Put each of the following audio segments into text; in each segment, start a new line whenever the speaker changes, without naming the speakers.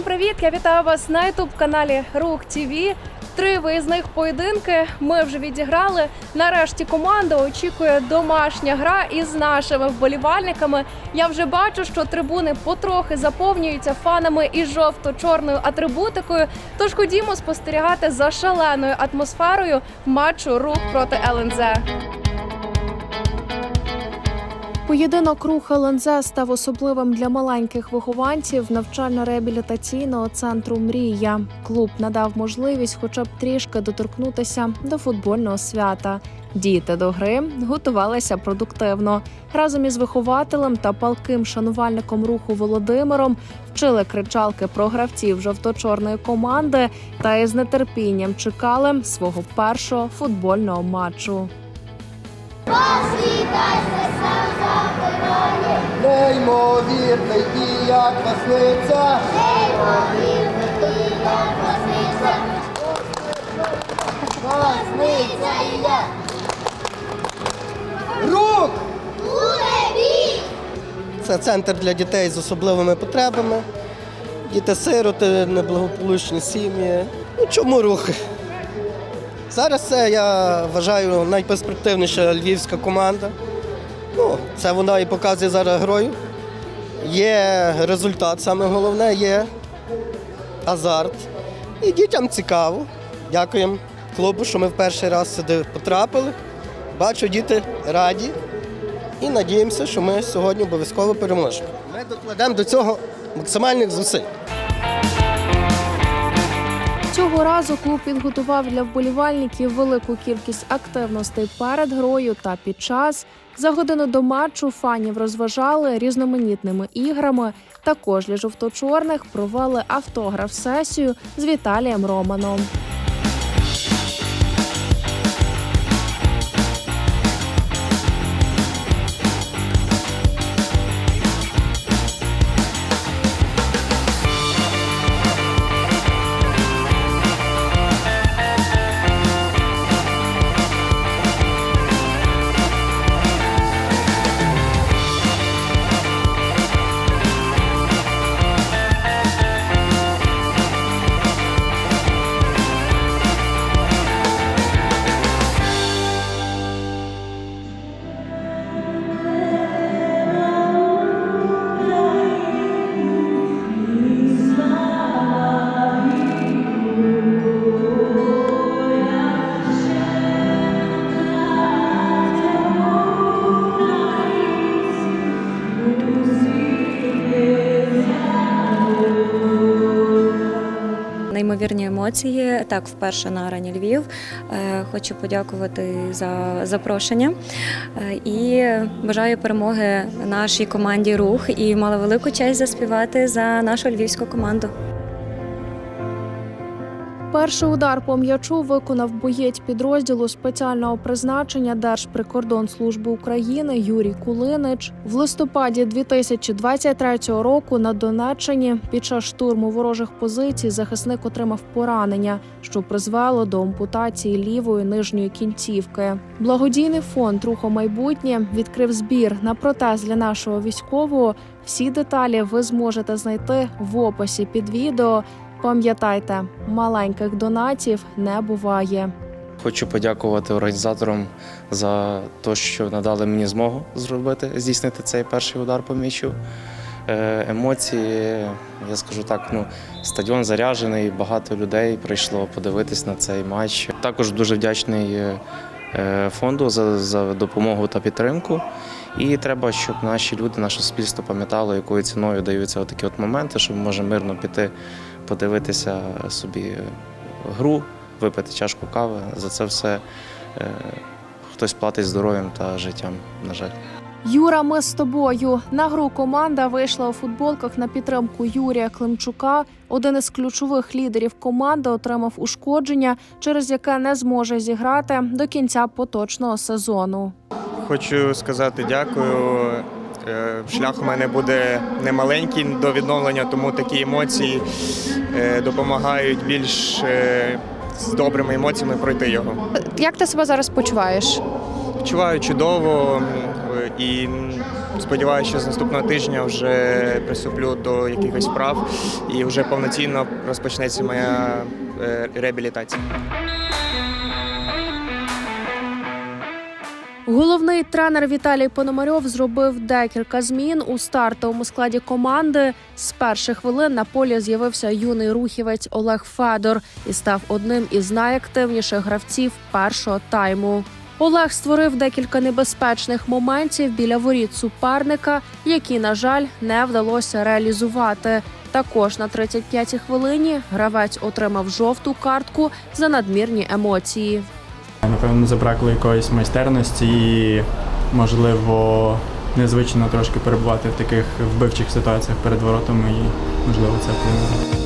Всім привіт! Я вітаю вас на ютуб каналі Рух ТВ. Три виїзних поєдинки ми вже відіграли. Нарешті команда очікує домашня гра із нашими вболівальниками. Я вже бачу, що трибуни потрохи заповнюються фанами із жовто-чорною атрибутикою. Тож ходімо спостерігати за шаленою атмосферою матчу рух проти ЛНЗ. Поєдинок рух ЛНЗ став особливим для маленьких вихованців навчально-реабілітаційного центру Мрія. Клуб надав можливість, хоча б трішки доторкнутися до футбольного свята. Діти до гри готувалися продуктивно. Разом із вихователем та палким шанувальником руху Володимиром вчили кричалки про гравців жовто-чорної команди та із нетерпінням чекали свого першого футбольного матчу.
Неймовірний і як васниця. Васниця і я. Рук! Це центр для дітей з особливими потребами. Діти-сироти, неблагополучні сім'ї. Ну чому рухи? Зараз це я вважаю найперспективніша львівська команда. Ну, це вона і показує зараз грою. Є результат, саме головне, є азарт. І дітям цікаво. Дякуємо клубу, що ми в перший раз сюди потрапили. Бачу, діти раді. І надіємося, що ми сьогодні обов'язково переможемо. Ми докладемо до цього максимальних зусиль.
Цього разу клуб підготував для вболівальників велику кількість активностей перед грою та під час. За годину до матчу фанів розважали різноманітними іграми. Також для жовто-чорних провели автограф-сесію з Віталієм Романом.
Неймовірні емоції. Так, вперше на арані Львів. Е, Хочу подякувати за запрошення Е, і бажаю перемоги нашій команді Рух і мала велику честь заспівати за нашу львівську команду.
Перший удар по м'ячу виконав боєць підрозділу спеціального призначення Держприкордонслужби України Юрій Кулинич. В листопаді 2023 року на Донеччині під час штурму ворожих позицій захисник отримав поранення, що призвело до ампутації лівої нижньої кінцівки. Благодійний фонд Рухо майбутнє відкрив збір на протез для нашого військового. Всі деталі ви зможете знайти в описі під відео. Пам'ятайте, маленьких донатів не буває.
Хочу подякувати організаторам за те, що надали мені змогу зробити, здійснити цей перший удар по м'ячу. Е, Емоції, я скажу так, ну, стадіон заряджений, багато людей прийшло подивитись на цей матч. Також дуже вдячний е, е, фонду за, за допомогу та підтримку. І треба, щоб наші люди, наше суспільство пам'ятало, якою ціною даються такі от моменти, щоб ми можемо мирно піти подивитися собі гру, випити чашку кави. За це все е, хтось платить здоров'ям та життям, на жаль.
Юра, ми з тобою. На гру команда вийшла у футболках на підтримку Юрія Климчука. Один із ключових лідерів команди отримав ушкодження, через яке не зможе зіграти до кінця поточного сезону.
Хочу сказати дякую. Е, Шлях у мене буде немаленький до відновлення, тому такі емоції е, допомагають більш е, з добрими емоціями пройти його.
Як ти себе зараз почуваєш?
Відчуваю чудово і сподіваюся, що з наступного тижня вже приступлю до якихось справ і вже повноцінно розпочнеться моя реабілітація.
Головний тренер Віталій Пономарьов зробив декілька змін у стартовому складі команди. З перших хвилин на полі з'явився юний рухівець Олег Федор і став одним із найактивніших гравців першого тайму. Олег створив декілька небезпечних моментів біля воріт суперника, які, на жаль, не вдалося реалізувати. Також на 35-й хвилині гравець отримав жовту картку за надмірні емоції.
Напевно, забракло якоїсь майстерності і, можливо, незвично трошки перебувати в таких вбивчих ситуаціях перед воротами, і можливо це вплинуло.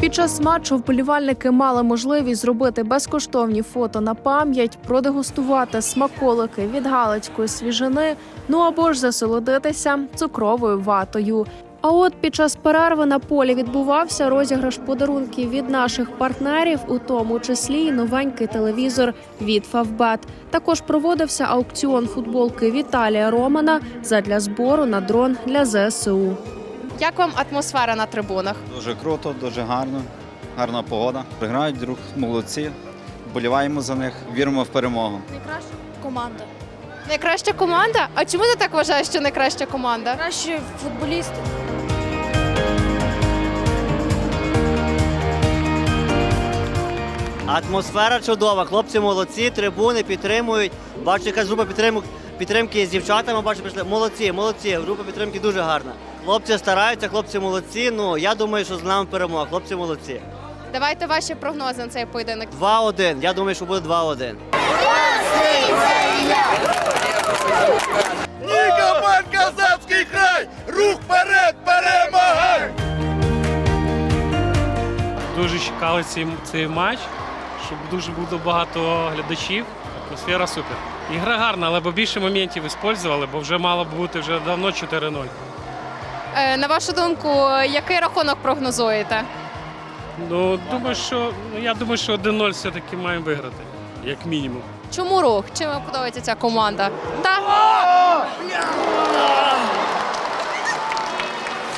Під, час матчу вболівальники мали можливість зробити безкоштовні фото на пам'ять, продегустувати смаколики від галицької свіжини, ну або ж засолодитися цукровою ватою. А от під час перерви на полі відбувався розіграш подарунків від наших партнерів, у тому числі й новенький телевізор від Фавбет. Також проводився аукціон футболки Віталія Романа задля збору на дрон для ЗСУ.
Як вам атмосфера на трибунах?
Дуже круто, дуже гарно, гарна погода. Грають друг молодці. Вболіваємо за них, віримо в перемогу.
Найкраща команда. Найкраща команда? А чому ти так вважаєш, що найкраща команда?
Кращі футболісти.
Атмосфера чудова, хлопці молодці, трибуни підтримують. Бачу, якась група підтримок, підтримки з дівчатами. Бачу, пішли. Молодці, молодці. Група підтримки дуже гарна. Хлопці стараються, хлопці молодці. Ну я думаю, що з нами перемога. Хлопці молодці.
Давайте ваші прогнози на цей поєдинок.
2-1. Я думаю, що буде 2-1.
Дуже чекали цей, цей матч, щоб дуже було багато глядачів. Атмосфера супер. Ігра гарна, але б більше моментів використовували, бо вже мало б бути вже давно 4-0.
Е, на вашу думку, який рахунок прогнозуєте?
Ну, думаю, що, ну, я думаю, що 1-0 все-таки маємо виграти, як мінімум.
Чому рух? Чим вам подобається ця команда? Та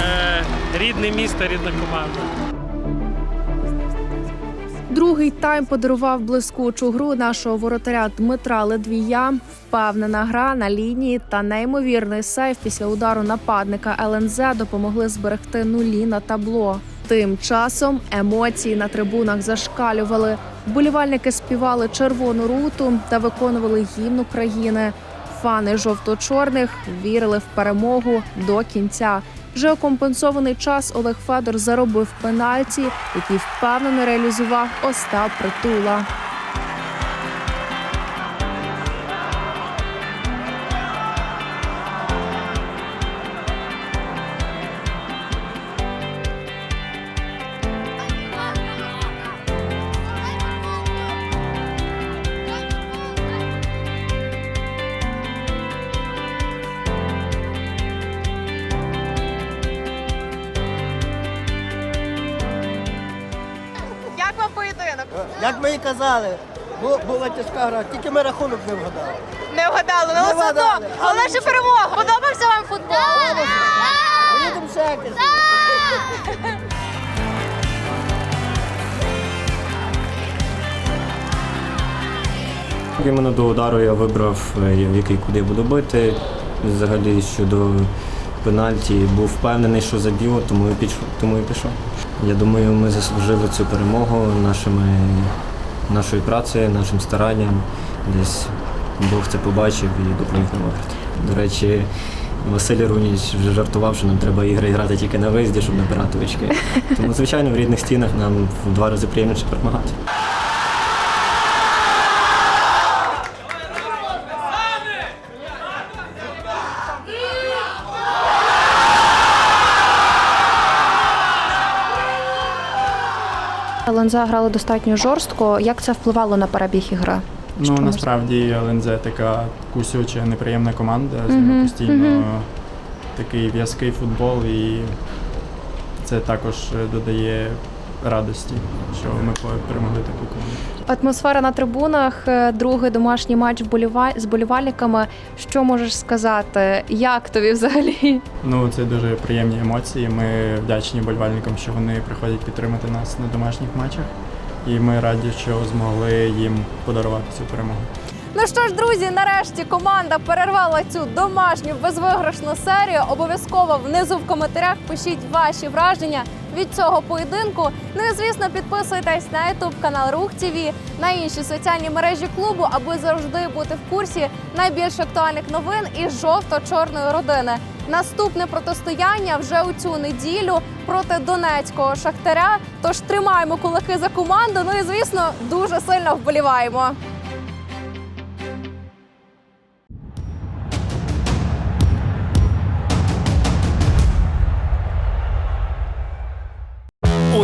Е, рідне місто, рідна команда.
Другий тайм подарував блискучу гру нашого воротаря Дмитра Ледвія. Впевнена гра на лінії та неймовірний сейф після удару нападника ЛНЗ допомогли зберегти нулі на табло. Тим часом емоції на трибунах зашкалювали. Вболівальники співали червону руту та виконували гімн України. Фани жовто-чорних вірили в перемогу до кінця. Вже у компенсований час Олег Федор заробив пенальті, який впевнено реалізував Остап Притула.
Як
ми і казали, бу- була тяжка гра, тільки ми рахунок не вгадали.
Не вгадали,
Не
але все одно.
вгадали.
Головне, що перемога. Подобався вам футбол?
Ще якось.
Іменно до удару я вибрав, е, який куди буду бити. Взагалі щодо пенальті був впевнений, що заб'ю, тому і пішов. Тому і пішов. Я думаю, ми заслужили цю перемогу нашими, нашою працею, нашим старанням. Десь Бог це побачив і допоміг нам виграти. До речі, Василь Руніч вже жартував, що нам треба ігри грати тільки на виїзді, щоб набирати очки. Тому, звичайно, в рідних стінах нам в два рази приємніше перемагати.
ЛНЗ грали достатньо жорстко. Як це впливало на перебіг ігри?
Ну насправді Лензе така кусюча, неприємна команда. З ними
Мгм,
постійно
мгм.
такий в'язкий футбол, і це також е, додає радості, що ми перемогли таку команду.
Атмосфера на трибунах, е, другий домашній матч з болівальниками. Що можеш сказати? Як тобі взагалі?
Ну, це дуже приємні емоції. Ми вдячні болівальникам, що вони приходять підтримати нас на домашніх матчах. І ми раді, що змогли їм подарувати цю перемогу.
Ну що ж, друзі, нарешті команда перервала цю домашню безвиграшну серію. Обов'язково внизу в коментарях пишіть ваші враження від цього поєдинку. Ну звісно, підписуйтесь на YouTube канал Рух ТВ, на інші соціальні мережі клубу, аби завжди бути в курсі найбільш актуальних новин із жовто-чорної родини. Наступне протистояння вже у цю неділю проти донецького шахтаря. Тож тримаємо кулаки за команду. Ну і звісно, дуже сильно вболіваємо.